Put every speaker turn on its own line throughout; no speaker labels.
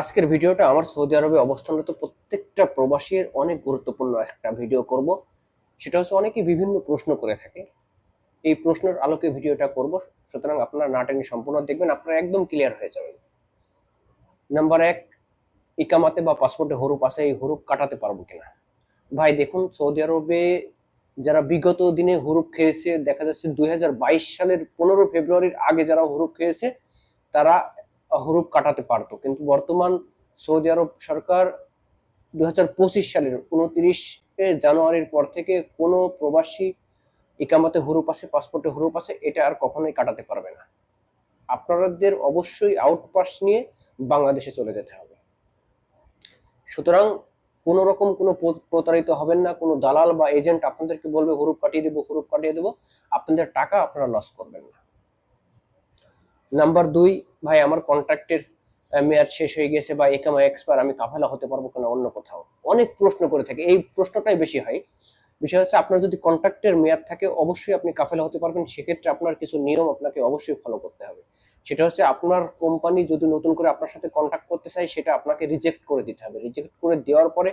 আজকের ভিডিওটা আমার সৌদি আরবে অবস্থানরত প্রত্যেকটা প্রবাসীর অনেক গুরুত্বপূর্ণ একটা ভিডিও করব। সেটা হচ্ছে অনেকে বিভিন্ন প্রশ্ন করে থাকে। এই প্রশ্নের আলোকে ভিডিওটা করব। সুতরাং আপনারা না টেনে সম্পূর্ণ দেখবেন, আপনারা একদম ক্লিয়ার হয়ে যাবেন। নাম্বার এক, ইকামাতে বা পাসপোর্টে হরুপ আছে, এই হরুপ কাটাতে পারব কিনা? ভাই, দেখুন, সৌদি আরবে যারা বিগত দিনে হুরুপ খেয়েছে, দেখা যাচ্ছে দুই হাজার বাইশ সালের পনেরো ফেব্রুয়ারির আগে যারা হরুপ খেয়েছে, তারা হুরুপ কাটাতে পারতো। কিন্তু বর্তমান সৌদি আরব সরকার দু হাজার পঁচিশ সালের উনত্রিশে জানুয়ারির পর থেকে কোনো প্রবাসী ইকামাতে হুরুপ আছে, পাসপোর্টে হুরুপ আছে, এটা আর কখনোই কাটাতে পারবে না। আপনাদের অবশ্যই আউটপাস নিয়ে বাংলাদেশে চলে যেতে হবে। সুতরাং কোনো রকম কোনো প্র- প্রতারিত হবেন না, কোনো দালাল বা এজেন্ট আপনাদেরকে বলবে, হুরুপ কাটিয়ে দেবো, হুরুপ কাটিয়ে দেবো। আপনাদের টাকা আপনারা লস করবেন না। নাম্বার দুই, ভাই, আমার কন্ট্রাক্টের মেয়াদ শেষ হয়ে গেছে বা একামা এক্সপায়ার আমি কাফেলা হতে পারব কিনা অন্য কোথাও? অনেক প্রশ্ন করে থাকে। এই প্রশ্নটাই বেশি হয়। বিষয় হচ্ছে, আপনার যদি কন্ট্রাক্টের মেয়াদ থাকে, অবশ্যই আপনি কাফেলা হতে পারবেন। সেক্ষেত্রে আপনার কিছু নিয়ম আপনাকে অবশ্যই ফলো করতে হবে। সেটা হচ্ছে, আপনার কোম্পানি যদি নতুন করে আপনার সাথে কন্ট্যাক্ট করতে চায়, সেটা আপনাকে রিজেক্ট করে দিতে হবে। রিজেক্ট করে দেওয়ার পরে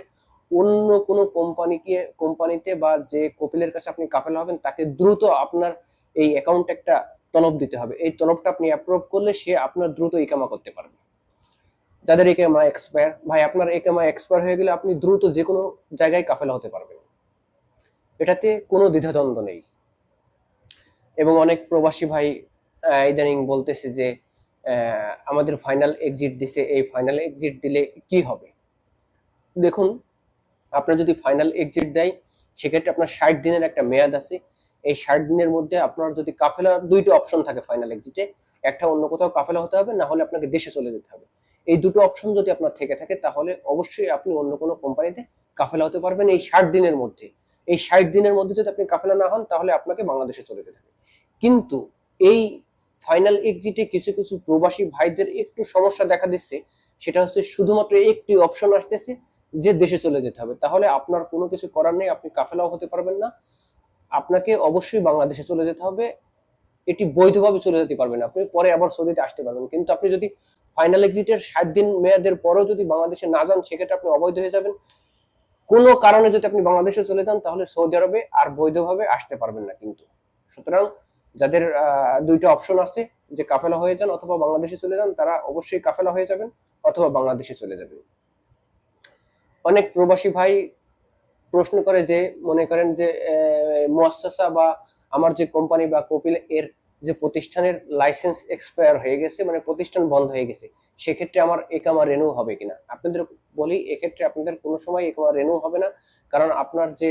অন্য কোনো কোম্পানিকে কোম্পানিতে বা যে কপিলের কাছে আপনি কাফেলা হবেন, তাকে দ্রুত আপনার এই অ্যাকাউন্টে একটা তলব দিতে হবে। এই তলবটা আপনি অ্যাপ্রুভ করলে সে আপনার দ্রুত ইকামা করতে পারবে। যাদের একামা এক্সপায়ার ভাই আপনার একামা এক্সপায়ার হয়ে গেলে আপনি দ্রুত যে কোনো জায়গায় কাফেলা হতে পারবেন। এটাতে কোনো দ্বিধাদ্বন্দ্ব নেই। এবং অনেক প্রবাসী ভাই ইদানিং বলতেছে যে আমাদের ফাইনাল এক্সিট দিছে, এই ফাইনাল এক্সিট দিলে কি হবে? দেখুন, আপনার যদি ফাইনাল এক্সিট দেয়, সেক্ষেত্রে আপনার ষাট দিনের একটা মেয়াদ আছে। এই ষাট দিনের মধ্যে আপনার যদি কাফেলা দুইটা অপশন থাকে ফাইনাল এক্সিটে একটা অন্য কোথাও কাফেলা হতে হবে, না হলে আপনাকে দেশে চলে যেতে হবে। এই দুটো অপশন যদি আপনার থেকে থাকে, তাহলে অবশ্যই আপনি অন্য কোনো কোম্পানিতে কাফেলা হতে পারবেন এই ষাট দিনের মধ্যে। এই ষাট দিনের মধ্যে যদি আপনি কাফেলা না হন, তাহলে আপনাকে বাংলাদেশে চলে যেতে হবে। কিন্তু এই ফাইনাল এক্সিটে কিছু কিছু প্রবাসী ভাইদের একটু সমস্যা দেখা দিচ্ছে, সেটা হচ্ছে শুধুমাত্র একটি অপশন আসতেছে যে দেশে চলে যেতে হবে। তাহলে আপনার কোনো কিছু করার নেই, আপনি কাফেলাও হতে পারবেন না। আপনাকে অবশ্যই বাংলাদেশে চলে যেতে হবে। এটি বৈধভাবে চলে যেতে পারবেন। আপনি পরে আবার সৌদিতে আসতে পারবেন। কিন্তু আপনি যদি ফাইনাল এক্সিটের ষাট দিন মেয়াদের পরেও যদি বাংলাদেশে না যান, সেক্ষেত্রে আপনি অবৈধ হয়ে যাবেন। কোনো কারণে যদি আপনি বাংলাদেশে চলে যান, তাহলে সৌদি আরবে আর বৈধভাবে আসতে পারবেন না কিন্তু। সুতরাং যাদের দুইটা অপশন আছে, যে কাফেলা হয়ে যান অথবা বাংলাদেশে চলে যান, তারা অবশ্যই কাফেলা হয়ে যাবেন অথবা বাংলাদেশে চলে যাবেন। অনেক প্রবাসী ভাই প্রশ্ন করে যে, মনে করেন যে মুয়াসাসা বা আমার যে কোম্পানি বা কপিল এর যে প্রতিষ্ঠানের লাইসেন্স এক্সপায়ার হয়ে গেছে মানে প্রতিষ্ঠান বন্ধ হয়ে গেছে, সেক্ষেত্রে আমার একামা রেনু হবে কিনা? আপনাদের বলি, এক্ষেত্রে আপনাদের কোনো সময় একামা রেনু হবে না, কারণ আপনার যে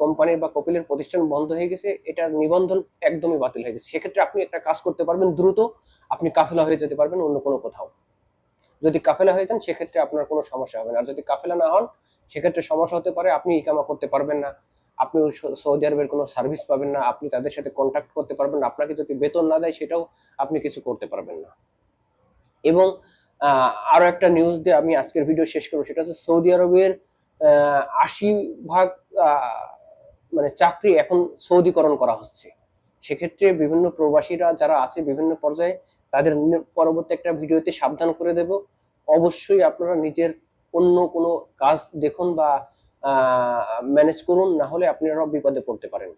কোম্পানির বা কপিলের প্রতিষ্ঠান বন্ধ হয়ে গেছে, এটার নিবন্ধন একদমই বাতিল হয়ে গেছে। সেক্ষেত্রে আপনি একটা কাজ করতে পারবেন, দ্রুত আপনি কাফেলা হয়ে যেতে পারবেন অন্য কোনো কোথাও। যদি কাফেলা হয়ে যান, সেক্ষেত্রে আপনার কোনো সমস্যা হবে না। আর যদি কাফেলা না হন, সেক্ষেত্রে সমস্যা হতে পারে, আপনি ইকামা করতে পারবেন না। আপনি সৌদি আরবের কোনো সার্ভিস পাবেন না, আপনি তাদের সাথে কন্ট্যাক্ট করতে পারবেন না, আপনাকে যদি বেতন না দেয় সেটাও আপনি কিছু করতে পারবেন না। এবং আরও একটা নিউজ দিয়ে আমি আজকের ভিডিও শেষ করব, সেটা হচ্ছে সৌদি আরবের আশি ভাগ মানে চাকরি এখন সৌদিকরণ করা হচ্ছে। সেক্ষেত্রে বিভিন্ন প্রবাসীরা যারা আছে বিভিন্ন পর্যায়ে, তাদের পরবর্তী একটা ভিডিওতে সাবধান করে দেব। অবশ্যই আপনারা নিজের অন্য কোনো কাজ দেখুন বা ম্যানেজ করুন, না হলে আপনারাও বিপদে পড়তে পারেন।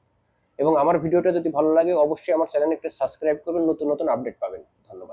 এবং আমার ভিডিওটা যদি ভালো লাগে, অবশ্যই আমার চ্যানেল একটা সাবস্ক্রাইব করবেন, নতুন নতুন আপডেট পাবেন। ধন্যবাদ।